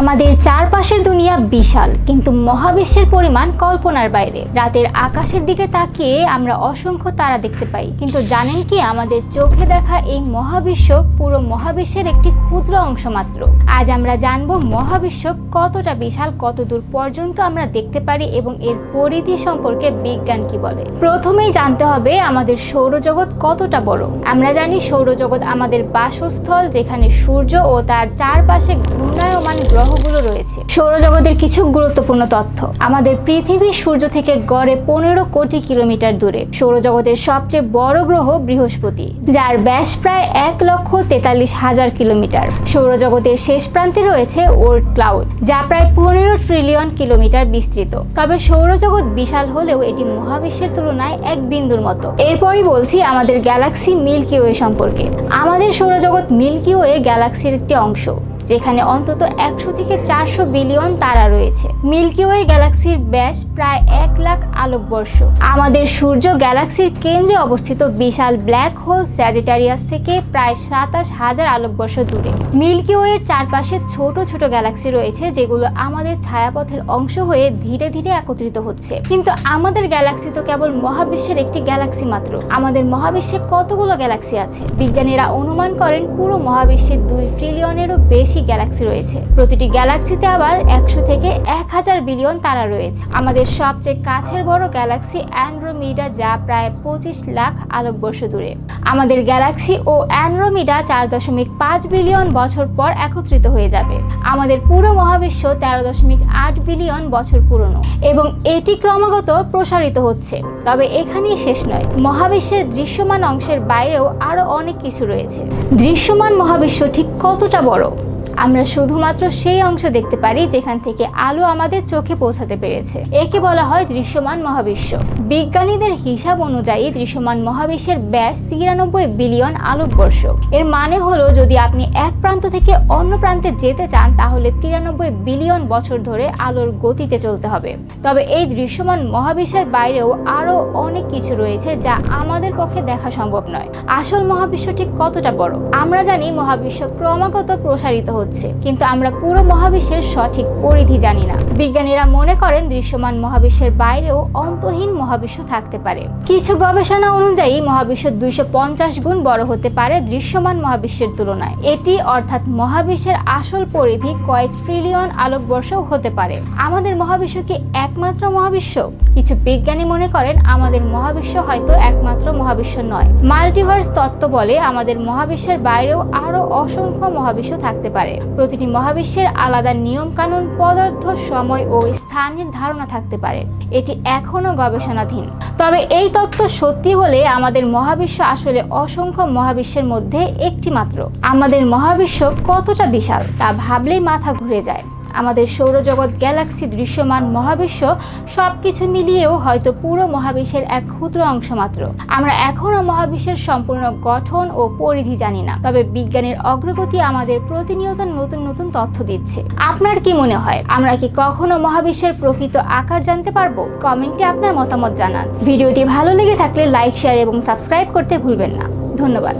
আমাদের চারপাশের দুনিয়া বিশাল, কিন্তু মহাবিশ্বের পরিমাণ কল্পনার বাইরে। রাতের আকাশের দিকে তাকিয়ে আমরা অসংখ্য তারা দেখতে পাই, কিন্তু জানেন কি আমাদের চোখে দেখা এই মহাবিশ্ব পুরো মহাবিশ্বের একটি ক্ষুদ্র অংশ মাত্র। আজ আমরা জানব মহাবিশ্ব কতটা বিশাল কত দূর পর্যন্ত আমরা দেখতে পারি এবং এর পরিধি সম্পর্কে বিজ্ঞান কি বলে। প্রথমেই জানতে হবে আমাদের সৌরজগৎ কতটা বড়। আমরা জানি সৌরজগৎ আমাদের বাসস্থল যেখানে সূর্য ও তার চারপাশে ঘূর্ণায়মান গ্রহগুলো রয়েছে। সৌরজগতের কিছু গুরুত্বপূর্ণ তথ্য। আমাদের পৃথিবী সূর্য থেকে গড়ে পনেরো কোটি কিলোমিটার দূরে। সৌরজগতের সবচেয়ে বড় গ্রহ বৃহস্পতি, যার ব্যাস প্রায় এক লক্ষ তেতাল্লিশ হাজার কিলোমিটার। সৌরজগতের শেষ প্রান্তে রয়েছে ওর্ট ক্লাউড, যা প্রায় পনেরো ট্রিলিয়ন কিলোমিটার বিস্তৃত। তবে সৌরজগৎ বিশাল হলেও এটি মহাবিশ্বের তুলনায় এক বিন্দুর মতো। এরপরই বলছি আমাদের গ্যালাক্সি মিল্কি ওয়ে সম্পর্কে। আমাদের সৌরজগৎ মিল্কি ওয়ে গ্যালাক্সির একটি অংশ। যেখানে অন্তত একশো থেকে চারশো বিলিয়ন তারা রয়েছে। মিল্কি ওয়ে গ্যালাক্সির ব্যাস প্রায় এক লাখ আলোকবর্ষ। আমাদের সূর্য গ্যালাক্সির কেন্দ্রে অবস্থিত বিশাল ব্ল্যাক হোল স্যাজিটারিয়াস থেকে প্রায় সাতাশ হাজার আলোকবর্ষ দূরে। মিল্কি ওয়ের চারপাশে ছোট ছোট গ্যালাক্সি রয়েছে, যেগুলো আমাদের ছায়াপথের অংশ হয়ে ধীরে ধীরে একত্রিত হচ্ছে। কিন্তু আমাদের গ্যালাক্সি তো কেবল মহাবিশ্বের একটি গ্যালাক্সি মাত্র। আমাদের মহাবিশ্বে কতগুলো গ্যালাক্সি আছে? বিজ্ঞানীরা অনুমান করেন পুরো মহাবিশ্বে দুই ট্রিলিয়নেরও বেশি গ্যালাক্সি রয়েছে। প্রতিটি গ্যালাক্সিতে আবার একশো থেকে এক হাজার বিলিয়ন তারা রয়েছে। আমাদের সবচেয়ে কাছের বড় গ্যালাক্সি অ্যান্ড্রোমিডা যা প্রায় পঁচিশ লাখ আলোকবর্ষ দূরে। আমাদের গ্যালাক্সি ও অ্যান্ড্রোমিডা চার দশমিক পাঁচ বিলিয়ন বছর পর একত্রিত হয়ে যাবে। আমাদের পুরো মহাবিশ্ব তেরো দশমিক আট বিলিয়ন বছর পুরনো এবং এটি ক্রমাগত প্রসারিত হচ্ছে। তবে এখানেই শেষ নয়, মহাবিশ্বের দৃশ্যমান অংশের বাইরেও আরও অনেক কিছু রয়েছে। দৃশ্যমান মহাবিশ্ব ঠিক কতটা বড়? আমরা শুধুমাত্র সেই অংশ দেখতে পারি যেখান থেকে আলো আমাদের চোখে পৌঁছাতে পেরেছে। একে বলা হয় দৃশ্যমান মহাবিশ্ব। বিজ্ঞানীদের হিসাব অনুযায়ী দৃশ্যমান মহাবিশ্বের ব্যাস তিরানব্বই বিলিয়ন আলোকবর্ষ এর মানে হলো যদি আপনি এক প্রান্ত থেকে অন্য প্রান্তে যেতে চান, তাহলে তিরানব্বই বিলিয়ন বছর ধরে আলোর গতিতে চলতে হবে। তবে এই দৃশ্যমান মহাবিশ্বের বাইরেও আরও অনেক কিছু রয়েছে যা আমাদের পক্ষে দেখা সম্ভব নয়। আসল মহাবিশ্ব ঠিক কতটা বড়? আমরা জানি মহাবিশ্ব ক্রমাগত প্রসারিত হচ্ছে। কিন্তু আমরা পুরো মহাবিশ্বের সঠিক পরিধি জানি না। বিজ্ঞানীরা মনে করেন দৃশ্যমান মহাবিশ্বের বাইরেও অন্তহীন মহাবিশ্ব থাকতে পারে। কিছু গবেষণা অনুযায়ী মহাবিশ্ব দুইশো পঞ্চাশ গুণ বড় হতে পারে দৃশ্যমান মহাবিশ্বের তুলনায়। এটি অর্থাৎ মহাবিশ্বের আসল পরিধি কয়েক ট্রিলিয়ন আলোকবর্ষ হতে পারে। আমাদের মহাবিশ্ব কি একমাত্র মহাবিশ্ব? কিছু বিজ্ঞানী মনে করেন আমাদের মহাবিশ্ব হয়তো একমাত্র মহাবিশ্ব নয়। মাল্টিভার্স তত্ত্ব বলে আমাদের মহাবিশ্বের বাইরেও আরও অসংখ্য মহাবিশ্ব থাকতে পারে। প্রতিটি মহাবিশ্বের আলাদা নিয়ম কানুন পদার্থ, সময় ও স্থানের ধারণা থাকতে পারে। এটি এখনও গবেষণাধীন। তবে এই তত্ত্ব সত্যি হলে আমাদের মহাবিশ্ব আসলে অসংখ্য মহাবিশ্বের মধ্যে একটি মাত্র আমাদের মহাবিশ্ব কতটা বিশাল তা ভাবলেই মাথা ঘুরে যায়। আমাদের সৌরজগৎ গ্যালাক্সি দৃশ্যমান মহাবিশ্ব সবকিছু মিলিয়েও হয়তো পুরো মহাবিশ্বের এক ক্ষুদ্র অংশ মাত্র। আমরা এখনও মহাবিশ্বের সম্পূর্ণ গঠন ও পরিধি জানি না, তবে বিজ্ঞানের অগ্রগতি আমাদের প্রতিনিয়ত নতুন নতুন তথ্য দিচ্ছে। আপনার কি মনে হয়? আমরা কি কখনো মহাবিশ্বের প্রকৃত আকার জানতে পারব? কমেন্টে আপনার মতামত জানান। ভিডিওটি ভালো লেগে থাকলে লাইক, শেয়ার এবং সাবস্ক্রাইব করতে ভুলবেন না। ধন্যবাদ।